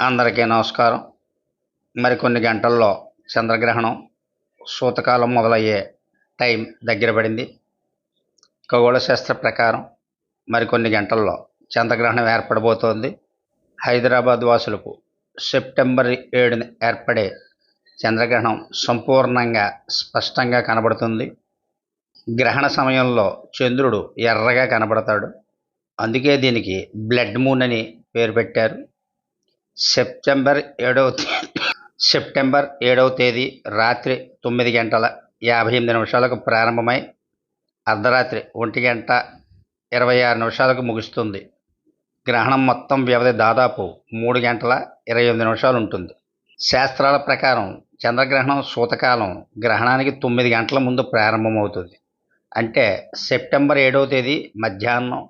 అందరికీ నమస్కారం. మరికొన్ని గంటల్లో చంద్రగ్రహణం సూతకాలం మొదలయ్యే టైం దగ్గర పడింది. ఖగోళ శాస్త్ర ప్రకారం మరికొన్ని గంటల్లో చంద్రగ్రహణం ఏర్పడబోతోంది. హైదరాబాద్ వాసులకు సెప్టెంబర్ ఏడున ఏర్పడే చంద్రగ్రహణం సంపూర్ణంగా స్పష్టంగా కనబడుతుంది. గ్రహణ సమయంలో చంద్రుడు ఎర్రగా కనబడతాడు. అందుకే దీనికి బ్లడ్ మూన్ అని పేరు పెట్టారు. సెప్టెంబర్ ఏడవ సెప్టెంబర్ ఏడవ తేదీ రాత్రి తొమ్మిది గంటల యాభై ఎనిమిది నిమిషాలకు ప్రారంభమై అర్ధరాత్రి ఒంటి గంట ఇరవై ఆరు నిమిషాలకు ముగుస్తుంది. గ్రహణం మొత్తం వ్యవధి దాదాపు మూడు గంటల ఇరవై ఎనిమిది నిమిషాలు ఉంటుంది. శాస్త్రాల ప్రకారం చంద్రగ్రహణం సూతకాలం గ్రహణానికి తొమ్మిది గంటల ముందు ప్రారంభమవుతుంది. అంటే సెప్టెంబర్ ఏడవ తేదీ మధ్యాహ్నం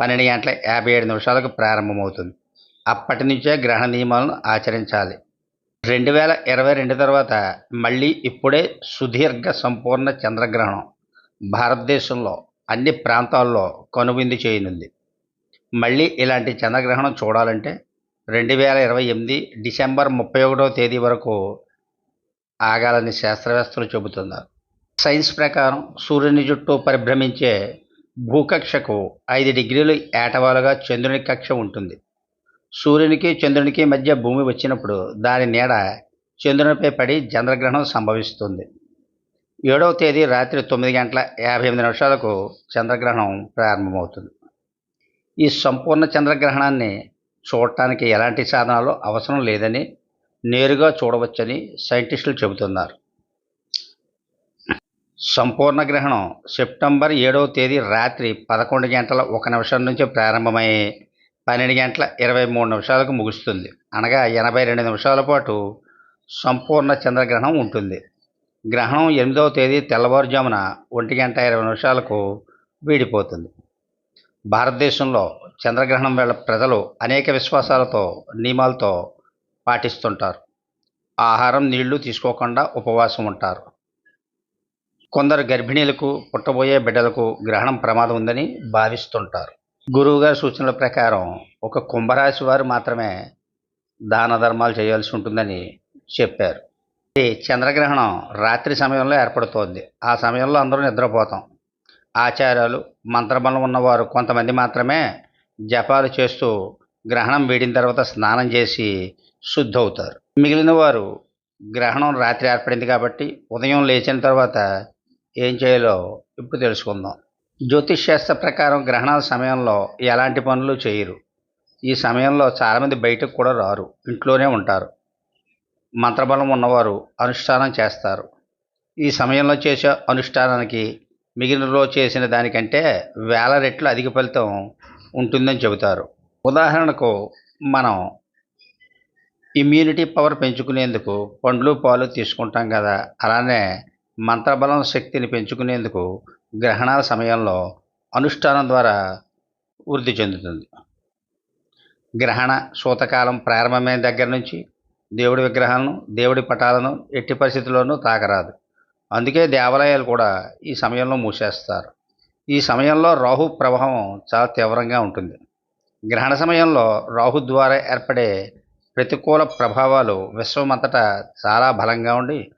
పన్నెండు గంటల యాభై ఏడు నిమిషాలకు ప్రారంభమవుతుంది. అప్పటి నుంచే గ్రహణ నియమాలను ఆచరించాలి. రెండు వేల ఇరవై రెండు తర్వాత మళ్ళీ ఇప్పుడే సుదీర్ఘ సంపూర్ణ చంద్రగ్రహణం భారతదేశంలో అన్ని ప్రాంతాల్లో కనువిందు చేయనుంది. మళ్ళీ ఇలాంటి చంద్రగ్రహణం చూడాలంటే రెండు వేల ఇరవై ఎనిమిది డిసెంబర్ ముప్పై ఒకటవ తేదీ వరకు ఆగాలని శాస్త్రవేత్తలు చెబుతున్నారు. సైన్స్ ప్రకారం సూర్యుని చుట్టూ పరిభ్రమించే భూకక్షకు ఐదు డిగ్రీలు ఏటవాలుగా చంద్రుని కక్ష ఉంటుంది. సూర్యునికి చంద్రునికి మధ్య భూమి వచ్చినప్పుడు దాని నీడ చంద్రునిపై పడి చంద్రగ్రహణం సంభవిస్తుంది. ఏడవ తేదీ రాత్రి తొమ్మిది గంటల యాభై ఎనిమిది నిమిషాలకు చంద్రగ్రహణం ప్రారంభమవుతుంది. ఈ సంపూర్ణ చంద్రగ్రహణాన్ని చూడటానికి ఎలాంటి సాధనాలు అవసరం లేదని నేరుగా చూడవచ్చని సైంటిస్టులు చెబుతున్నారు. సంపూర్ణ గ్రహణం సెప్టెంబర్ ఏడవ తేదీ రాత్రి పదకొండు గంటల ఒక నిమిషం నుంచి ప్రారంభమై పన్నెండు గంటల ఇరవై మూడు నిమిషాలకు ముగుస్తుంది. అనగా ఎనభై రెండు నిమిషాల పాటు సంపూర్ణ చంద్రగ్రహణం ఉంటుంది. గ్రహణం ఎనిమిదవ తేదీ తెల్లవారుజామున ఒంటి గంట ఇరవై నిమిషాలకు వీడిపోతుంది. భారతదేశంలో చంద్రగ్రహణం వేళ ప్రజలు అనేక విశ్వాసాలతో నియమాలతో పాటిస్తుంటారు. ఆహారం నీళ్ళు తీసుకోకుండా ఉపవాసం ఉంటారు. కొందరు గర్భిణీలకు పుట్టబోయే బిడ్డలకు గ్రహణం ప్రమాదం ఉందని భావిస్తుంటారు. గురువుగారి సూచనల ప్రకారం ఒక కుంభరాశి వారు మాత్రమే దాన ధర్మాలు చేయాల్సి ఉంటుందని చెప్పారు. ఈ చంద్రగ్రహణం రాత్రి సమయంలో ఏర్పడుతోంది. ఆ సమయంలో అందరూ నిద్రపోతాం. ఆచారాలు మంత్రబలం ఉన్నవారు కొంతమంది మాత్రమే జపాలు చేస్తూ గ్రహణం వేడిన తర్వాత స్నానం చేసి శుద్ధి అవుతారు మిగిలిన వారు గ్రహణం రాత్రి ఏర్పడింది కాబట్టి ఉదయం లేచిన తర్వాత ఏం చేయాలో ఇప్పుడు తెలుసుకుందాం. జ్యోతిష్ శాస్త్ర ప్రకారం గ్రహణాల సమయంలో ఎలాంటి పనులు చేయరు. ఈ సమయంలో చాలామంది బయటకు కూడా రారు. ఇంట్లోనే ఉంటారు. మంత్రబలం ఉన్నవారు అనుష్ఠానం చేస్తారు. ఈ సమయంలో చేసే అనుష్ఠానానికి మిగిలిన రోజు చేసిన దానికంటే వేల రెట్లు అధిక ఫలితం ఉంటుందని చెబుతారు. ఉదాహరణకు మనం ఇమ్యూనిటీ పవర్ పెంచుకునేందుకు పండ్లు పాలు తీసుకుంటాం కదా. అలానే మంత్రబలం శక్తిని పెంచుకునేందుకు గ్రహణాల సమయంలో అనుష్ఠానం ద్వారా వృద్ధి చెందుతుంది. గ్రహణ సూతకాలం ప్రారంభమైన దగ్గర నుంచి దేవుడి విగ్రహాలను దేవుడి పటాలను ఎట్టి పరిస్థితుల్లోనూ తాకరాదు. అందుకే దేవాలయాలు కూడా ఈ సమయంలో మూసేస్తారు. ఈ సమయంలో రాహు ప్రభావం చాలా తీవ్రంగా ఉంటుంది. గ్రహణ సమయంలో రాహు ద్వారా ఏర్పడే ప్రతికూల ప్రభావాలు విశ్వమంతటా చాలా బలంగా ఉండి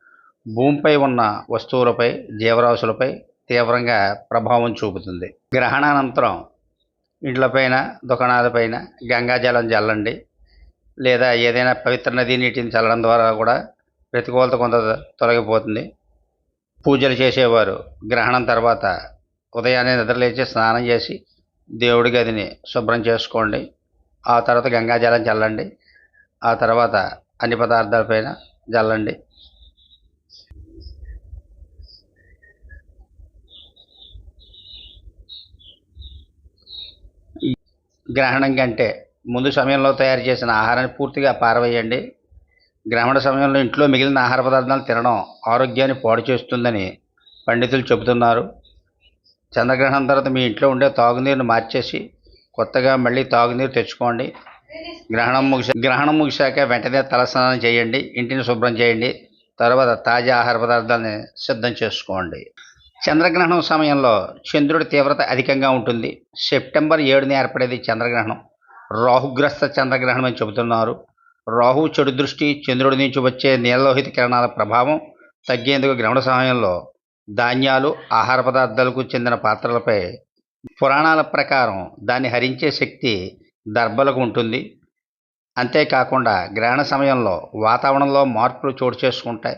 భూమిపై ఉన్న వస్తువులపై జీవరాశులపై తీవ్రంగా ప్రభావం చూపుతుంది. గ్రహణానంతరం ఇండ్లపైన దుకాణాలపైన గంగాజలం చల్లండి లేదా ఏదైనా పవిత్ర నదీ నీటిని చల్లడం ద్వారా కూడా ప్రతికూలత కొంత తొలగిపోతుంది. పూజలు చేసేవారు గ్రహణం తర్వాత ఉదయాన్నే నిద్రలేచి స్నానం చేసి దేవుడి గదిని శుభ్రం చేసుకోండి. ఆ తర్వాత గంగాజలం చల్లండి ఆ తర్వాత అన్ని పదార్థాలపైన చల్లండి గ్రహణం కంటే ముందు సమయంలో తయారు చేసిన ఆహారాన్ని పూర్తిగా పారవేయండి. గ్రహణ సమయంలో ఇంట్లో మిగిలిన ఆహార పదార్థాలు తినడం ఆరోగ్యాన్ని పాడు చేస్తుందని పండితులు చెబుతున్నారు. చంద్రగ్రహణం తర్వాత మీ ఇంట్లో ఉండే తాగునీరును మార్చేసి కొత్తగా మళ్ళీ తాగునీరు తెచ్చుకోండి. గ్రహణం ముగిసా గ్రహణం ముగిశాక వెంటనే తలస్నానం చేయండి ఇంటిని శుభ్రం చేయండి తర్వాత తాజా ఆహార పదార్థాలని సిద్ధం చేసుకోండి. చంద్రగ్రహణం సమయంలో చంద్రుడి తీవ్రత అధికంగా ఉంటుంది. సెప్టెంబర్ ఏడున ఏర్పడేది చంద్రగ్రహణం. రాహుగ్రస్త చంద్రగ్రహణం అని చెబుతున్నారు. రాహు చెడు దృష్టి చంద్రుడి నుంచి వచ్చే నీలలోహిత కిరణాల ప్రభావం తగ్గేందుకు గ్రహణ సమయంలో ధాన్యాలు ఆహార పదార్థాలకు చెందిన పాత్రలపై పురాణాల ప్రకారం దాన్ని హరించే శక్తి దర్భలకు ఉంటుంది. అంతేకాకుండా గ్రహణ సమయంలో వాతావరణంలో మార్పులు చోటు చేసుకుంటాయి.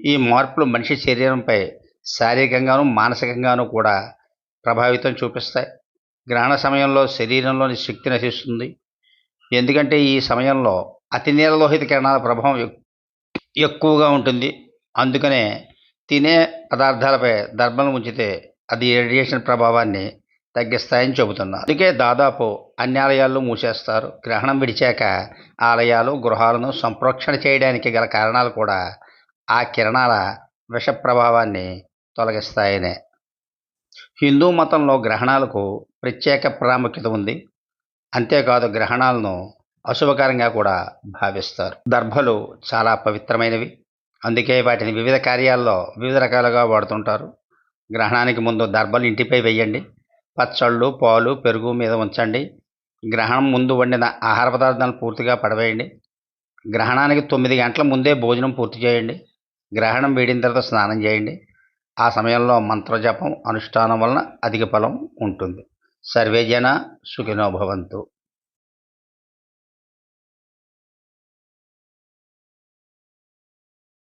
ఈ మార్పులు మనిషి శరీరంపై శారీరకంగాను మానసికంగాను కూడా ప్రభావితం చూపిస్తాయి. గ్రహణ సమయంలో శరీరంలోని శక్తి నశిస్తుంది. ఎందుకంటే ఈ సమయంలో అతి నీలలోహిత కిరణాల ప్రభావం ఎక్కువగా ఉంటుంది. అందుకనే తినే పదార్థాలపై దర్భలు ఉంచితే అది రేడియేషన్ ప్రభావాన్ని తగ్గిస్తాయని చెబుతున్నారు అందుకే దాదాపు అన్ని ఆలయాలు మూసేస్తారు. గ్రహణం విడిచాక ఆలయాలు గృహాలను సంప్రోక్షణ చేయడానికి గల కారణాలు కూడా ఆ కిరణాల విష ప్రభావాన్ని తొలగిస్తాయనే. హిందూ మతంలో గ్రహణాలకు ప్రత్యేక ప్రాముఖ్యత ఉంది. అంతేకాదు గ్రహణాలను అశుభకరంగా కూడా భావిస్తారు. దర్భలు చాలా పవిత్రమైనవి. అందుకే వాటిని వివిధ కార్యాల్లో వివిధ రకాలుగా వాడుతుంటారు. గ్రహణానికి ముందు దర్భలు ఇంటిపై వేయండి. పచ్చళ్ళు పాలు పెరుగు మీద ఉంచండి. గ్రహణం ముందు వండిన ఆహార పదార్థాలను పూర్తిగా పడవేయండి. గ్రహణానికి తొమ్మిది గంటల ముందే భోజనం పూర్తి చేయండి. గ్రహణం వేడిన తర్వాత స్నానం చేయండి. ఆ సమయంలో మంత్రజపం అనుష్ఠానం వలన అధిక ఫలం ఉంటుంది. సర్వే జన సుఖినో భవంతు.